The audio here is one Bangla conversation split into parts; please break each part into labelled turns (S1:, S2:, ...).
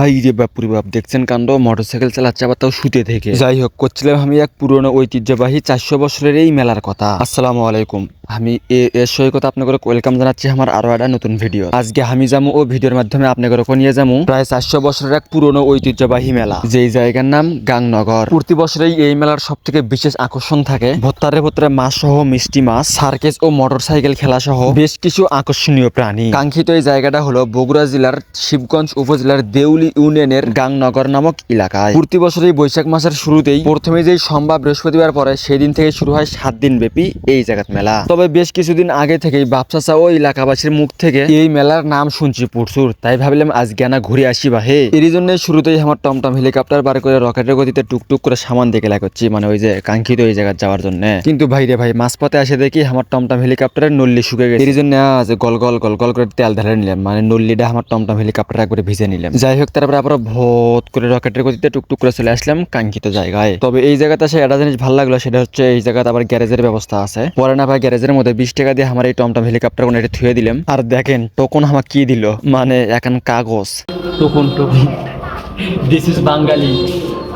S1: হাই রে বাপুরি বাপ দেখছেন কাণ্ড, মোটরসাইকেল চালাচ্ছে আবার তাও শুতে থেকে। যাই হোক, করছিলাম আমি এক পুরনো ঐতিহ্যবাহী চারশো বছরের এই মেলার কথা। আসসালামু আলাইকুম। আমি এর সৈকত আপনাকে ওয়েলকাম জানাচ্ছি আমার আরও একটা নতুন ভিডিও আজকে আমি যাব ও ভিডিওর মাধ্যমে আপনাকে নিয়ে যাব প্রায় চারশো বছরের এক পুরনো ঐতিহ্যবাহী মেলা। যেই জায়গার নাম গাংনগর। প্রতি বছরেই এই মেলার সব থেকে বিশেষ আকর্ষণ থাকে। ভত্তারে ভত্তারে মাছ সহ মিষ্টি মাছ সার্কেস ও মোটরসাইকেল খেলা সহ বেশ কিছু আকর্ষণীয় প্রাণী। কাঙ্ক্ষিত এই জায়গাটা হলো বগুড়া জেলার শিবগঞ্জ উপজেলার দেউলি ইউনিয়নের গাংনগর নামক এলাকায়। প্রতি বছর এই বৈশাখ মাসের শুরুতেই প্রথমে যেই সোমবার বৃহস্পতিবার পরে সেই দিন থেকে শুরু হয় সাত দিন ব্যাপী এই জায়গাত মেলা। তবে বেশ কিছুদিন আগে থেকেই বাপসাসা ও এলাকাবাসীর মুখ থেকে এই মেলার নাম শুনছি প্রচুর। তাই ভাবলাম আজ না ঘুরে আসি বা হে। এর জন্য শুরুতেই আমার টমটম হেলিকপ্টার বার করে রকেটের গতিতে টুকটুক করে সামান দেখে লাগাচ্ছি মানে ওই যে কাঙ্ক্ষিত এই জায়গায় যাওয়ার জন্য। কিন্তু ভাই রে ভাই, মাঝপথে আসে দেখি আমার টমটম হেলিকপ্টারের নল্লি শুকে গেছে। এর জন্য আজ গল গল গল গল করে তেল ঢালে নিলাম মানে নল্লিটা আমার টমটম হেলিকপ্টার একবারে ভিজে নিলাম। যাই হোক, তারপরে আবার ভোট করে রকেটের গতিতে টুকটুক করে চলে আসলাম কাঙ্ক্ষিত জায়গায়। তবে এই জায়গাতে আসে একটা জিনিস ভালো লাগল, সেটা হচ্ছে এই জায়গাতে আবার গ্যারেজের ব্যবস্থা আছে। পরে না ভাই গ্যারেজের মধ্যে বিশ টাকা দিয়ে আমার এই টমটম হেলিকপ্টার কোন এটা থুয়ে দিলাম। আর দেখেন, টোকন আমার কি দিল? মানে এখন কাগজ। Token token. This is Bangali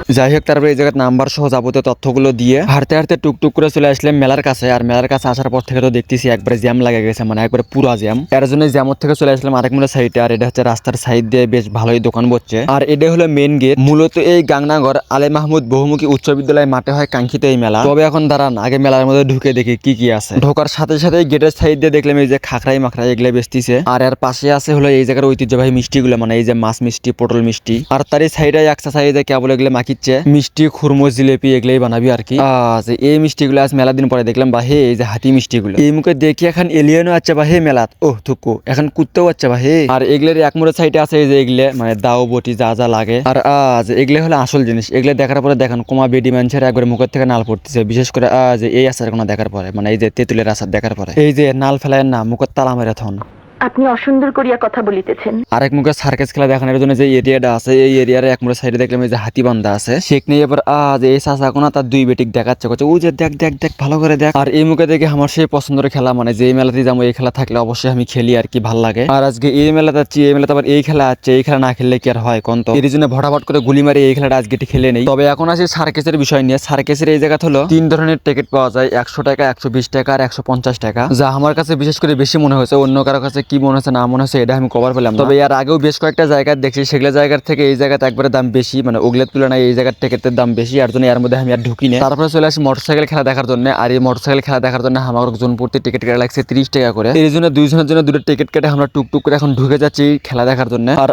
S1: যাই হোক তারপরে এই জায়গার নাম্বার সহ যাবতীয় তথ্যগুলো দিয়ে হাঁটতে হাঁটতে টুকটুক করে চলে আসলাম মেলার কাছে। আর মেলার কাছে আসার পর থেকে তো দেখতেছি একবারে জ্যাম লাগে গেছে মানে একবারে পুরো জ্যাম। এর জন্য জ্যামর থেকে চলে আসলাম আরেক মূল সাইডে আর এটা হচ্ছে রাস্তার সাইড দিয়ে বেশ ভালোই দোকান বসছে। আর এটা হলো মেন গেট মূলত এই গাংনাগর আলে মাহমুদ বহুমুখী উচ্চ বিদ্যালয় মাঠে হয় কাঙ্ক্ষিত এই মেলা। তবে এখন দাঁড়ান, আগে মেলার মধ্যে ঢুকে দেখি কি কি আছে। ঢোকার সাথে সাথে গেটের সাইড দিয়ে দেখলাম এই যে খাখরাই মাখরাই এগুলো বেচতিছে। আর এর পাশে আছে হলো এই জায়গার ঐতিহ্যবাহী মিষ্টিগুলো মানে এই যে মাছ মিষ্টি, পটল মিষ্টি। আর তারই সাইডে একটা সাইডে কেবল এগুলো মাখিচ্ছে মিষ্টি খুরমো জিলেপি এগুলাই বানাবি আর কি। আজ এই মিষ্টিগুলো আজ মেলা দিন পরে দেখলাম বা হে এই যে হাতি মিষ্টিগুলো। এই মুখে দেখি এখন এলিয়েনও আছে বা হে মেলাত। ও থুকু এখন কুত্তেও আছে বা হে আর এগুলোর এক মোড়ের সাইডে আছে এই যে এগুলো মানে দাও বটি যা যা লাগে। আর আজ এগুলো হলো আসল জিনিস। এগুলো দেখার পরে দেখেন কোমা বেডি মানুষের একবার মুখের থেকে নাল পড়তেছে। বিশেষ করে আজ এই আচার কোনো দেখার পরে মানে এই যে তেঁতুলের আচার দেখার পরে। এই যে নাল ফেলায় না মুখের তালা মেরে থন।
S2: আপনি অসুন্দর করিয়া কথা বলিতেছেন।
S1: আরেক মুখে সার্কাস খেলা দেখানোর জন্য যে এরিয়াটা আছে, এই এরিয়ার এক মুখে সাইডে দেখলাম এই যে হাতি বান্ধা আছে। শেখ নিয়ে এবার আজ এই চাষা কোনা তার দুই বেটিক দেখাচ্ছে করছে ও যে দেখ দেখ দেখ, ভালো করে দেখ। আর এই মুখে দেখে আমার সেই পছন্দের খেলা মানে যে মেলাতে যাব, এই খেলা থাকলে অবশ্যই আমি খেলি আর কি, ভালো লাগে। আর আজকে এই মেলাতে যাচ্ছি, এই মেলাতে আবার এই খেলা আছে, এই খেলা না খেললে কি আর হয় কোন তো? এর জন্য ভটাভট করে গুলি মারি এই খেলাটা আজকে খেলে নেই। তবে এখন আসি সার্কেসের বিষয় নিয়ে। সার্কেসের এই জায়গা হলো তিন ধরনের টিকিট পাওয়া যায়, একশো টাকা, একশো বিশ টাকা আর একশো পঞ্চাশ টাকা। যা আমার কাছে বিশেষ করে বেশি মনে হয়েছে, অন্য কারও কাছে কি মনে হচ্ছে না মনে হচ্ছে এটা আমি কভার পেলাম তবে এর আগেও বেশ কয়েকটা জায়গা দেখছি সেগুলো জায়গার থেকে এই জায়গাতে একবারে দাম বেশি মানে ওগুলোর তুলনায় এই জায়গার টিকিটের দাম বেশি আর জন্য এর মধ্যে আমি আর ঢুকি না তারপরে চলে আসি মোটরসাইকেল খেলা দেখার জন্য আর এই মোটরসাইকেল খেলা দেখার জন্য আমার জন প্রতি টিকিট কেটে লাগছে তিরিশ টাকা করে। এই জন্য দুইজনের জন্য দুটো টিকিট কেটে আমরা টুকটুক করে এখন ঢুকে যাচ্ছি খেলা দেখার জন্য। আর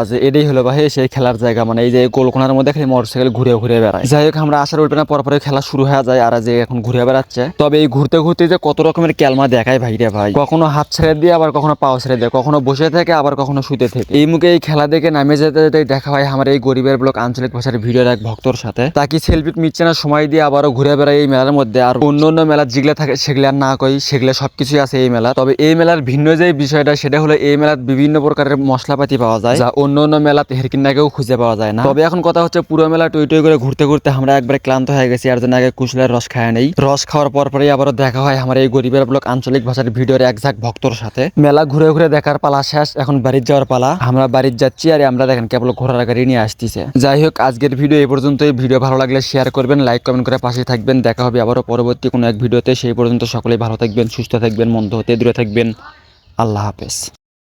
S1: আজ এটাই হলো ভাই সেই খেলার জায়গা মানে এই যে গোলকোনার মধ্যে খালি মোটরসাইকেল ঘুরে ঘুরে বেড়ায়। যাই হোক আমরা আসার উঠবে না পরপরে খেলা শুরু হয়ে যায় আর যে এখন ঘুরে বেড়াচ্ছে। তবে এই ঘুরতে ঘুরতে যে কত রকমের ক্যালমা দেখায় ভাই রে ভাই। কখনো হাত ছেড়ে দিয়ে আবার কখনো পাও ছেড়ে দেয়, কখনো বসে থাকে, আবার কখনো শুতে থাকে। এই মুখে এই খেলা দেখে নামে যেতে যেতে দেখা হয়, আমার এই গরিবের ব্লক আঞ্চলিক ভাষার ভিডিওর এক ভক্তর সাথে। তাকে সেলফি মিটছে না, সময় দিয়ে আবারও ঘুরে বেড়ায় এই মেলার মধ্যে। আর অন্য অন্য মেলা যেগুলো থাকে, সেগুলো আর না কই, সেগুলো সবকিছুই আছে এই মেলা। তবে এই মেলার ভিন্ন যে বিষয়টা, সেটা হলো এই মেলার বিভিন্ন প্রকারের মশলাপাতি পাওয়া যায়, যা অন্য অন্য মেলাতে হেরকিনাকেও খুঁজে পাওয়া যায় না। তবে এখন কথা হচ্ছে, পুরো মেলা টই টই করে ঘুরতে ঘুরতে আমরা একবারে ক্লান্ত হয়ে গেছি, আর জন্য আগে কুশলের রস খায় নেই। রস খাওয়ার পর পরেই আবারও দেখা হয়, আমার এই গরিবের ব্লক আঞ্চলিক ভাষার ভিডিওর এক ঝাঁক ভক্তর সাথে। মেলা ঘুরে ঘুরে দেখার পালা শেষ, এখন বাড়ির যাওয়ার পালা। আমরা বাড়ির যাচ্ছি আর আমরা দেখেন কেবল ঘোরার গাড়ি নিয়ে আসতেছে। যাই হোক, আজকের ভিডিও এই পর্যন্তই। ভিডিও ভালো লাগলে শেয়ার করবেন লাইক কমেন্ট করে পাশে থাকবেন। দেখা হবে আবারও পরবর্তী কোনো এক ভিডিওতে। সেই পর্যন্ত সকলেই ভালো থাকবেন, সুস্থ থাকবেন, মন্দ হতে দূরে থাকবেন। আল্লাহ হাফেজ।